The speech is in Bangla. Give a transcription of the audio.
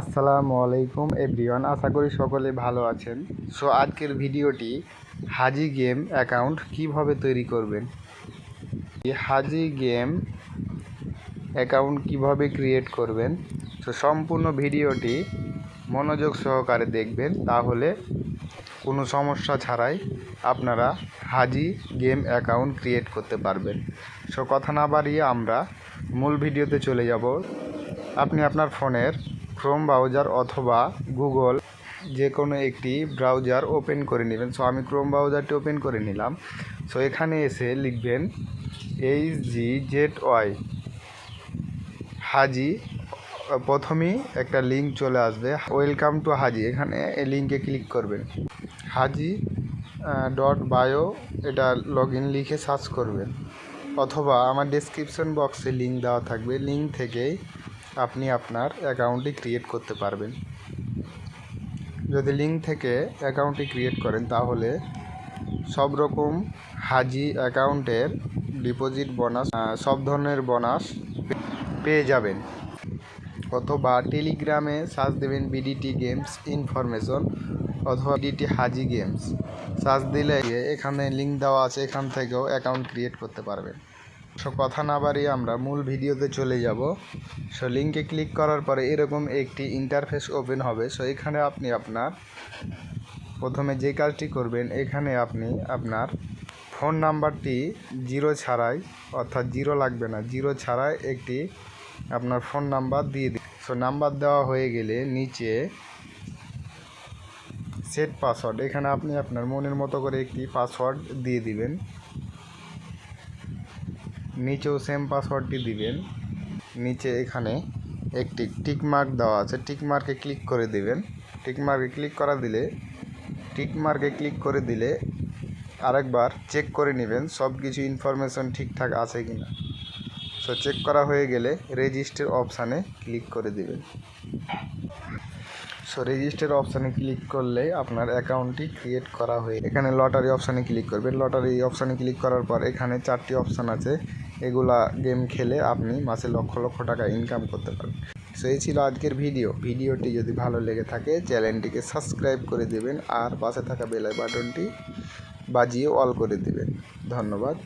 আসসালামু আলাইকুম এভরিওয়ান, আশা করি সকলে ভালো আছেন। সো আজকের ভিডিওটি হাজি গেম অ্যাকাউন্ট কীভাবে তৈরি করবেন? এই হাজি গেম অ্যাকাউন্ট কীভাবে ক্রিয়েট করবেন? সো সম্পূর্ণ ভিডিওটি মনোযোগ সহকারে দেখবেন, তাহলে কোনো সমস্যা ছাড়াই আপনারা হাজি গেম অ্যাকাউন্ট ক্রিয়েট করতে পারবেন। সো কথা না বাড়িয়ে আমরা মূল ভিডিওতে চলে যাব। আপনি আপনার ফোনের ক্রোম ব্রাউজার অথবা গুগল যে কোনো একটি ব্রাউজার ওপেন করে নেবেন। সো আমি ক্রোম ব্রাউজারটি ওপেন করে নিলাম। সো এখানে এসে লিখবেন এইচ জি জেড ওয়াই হাজি, প্রথমেই একটা লিঙ্ক চলে আসবে। ওয়েলকাম টু হাজি এখানে এই লিঙ্কে ক্লিক করবেন। হাজি ডট বায়ো এটা লগ লিখে সার্চ করবেন। অথবা আমার ডেসক্রিপশন বক্সে লিঙ্ক দেওয়া থাকবে। লিঙ্ক থেকেই আপনি আপনার অ্যাকাউন্টটি ক্রিয়েট করতে পারবেন। যদি লিঙ্ক থেকে অ্যাকাউন্টটি ক্রিয়েট করেন, তাহলে সব রকম হাজি অ্যাকাউন্টের ডিপোজিট বোনাস সব ধরনের বোনাস পেয়ে যাবেন। অথবা টেলিগ্রামে সার্চ দেবেন বিডিটি গেমস ইনফরমেশন অথবা বিডিটি হাজি গেমস সার্চ দিলে এখানে লিঙ্ক দেওয়া আছে, এখান থেকেও অ্যাকাউন্ট ক্রিয়েট করতে পারবেন। সো কথা না বাড়িয়ে আমরা মূল ভিডিওতে চলে যাব। সো লিঙ্কে ক্লিক করার পরে এরকম একটি ইন্টারফেস ওপেন হবে। সো এখানে আপনি আপনার প্রথমে যে কাজটি করবেন, এখানে আপনি আপনার ফোন নাম্বারটি জিরো ছাড়াই, অর্থাৎ জিরো লাগবে না জিরো ছাড়াই একটি আপনার ফোন নাম্বার দিয়ে দিন। সো নাম্বার দেওয়া হয়ে গেলে নিচে সেট পাসওয়ার্ড এখানে আপনি আপনার মনের মতো করে একটি পাসওয়ার্ড দিয়ে দিবেন। নিচেও সেম পাসওয়ার্ডটি দিবেন। নিচে এখানে একটি টিক মার্ক দেওয়া আছে। টিক মার্কে ক্লিক করে দিবেন। টিক মার্কে ক্লিক করা দিলে টিক মার্কে ক্লিক করে দিলে আরেকবার চেক করে নেবেন সব কিছু ইনফরমেশন ঠিকঠাক আছে কি না সো চেক করা হয়ে গেলে রেজিস্টার অপশানে ক্লিক করে দিবেন। সো রেজিস্টার অপশানে ক্লিক করলে আপনার অ্যাকাউন্টটি ক্রিয়েট করা হয়ে এখানে লটারি অপশানে ক্লিক করবেন। লটারি অপশানে ক্লিক করার পর এখানে চারটি অপশান আছে। এগুলা গেম খেলে আপনি মাসে লক্ষ লক্ষ টাকা ইনকাম করতে পারবেন। সো এই ছিল আজকের ভিডিও ভিডিওটি যদি ভালো লেগে থাকে চ্যানেলটিকে সাবস্ক্রাইব করে দেবেন আর পাশে থাকা বেল বাটনটি বাজিয়ে অল করে দেবেন। ধন্যবাদ।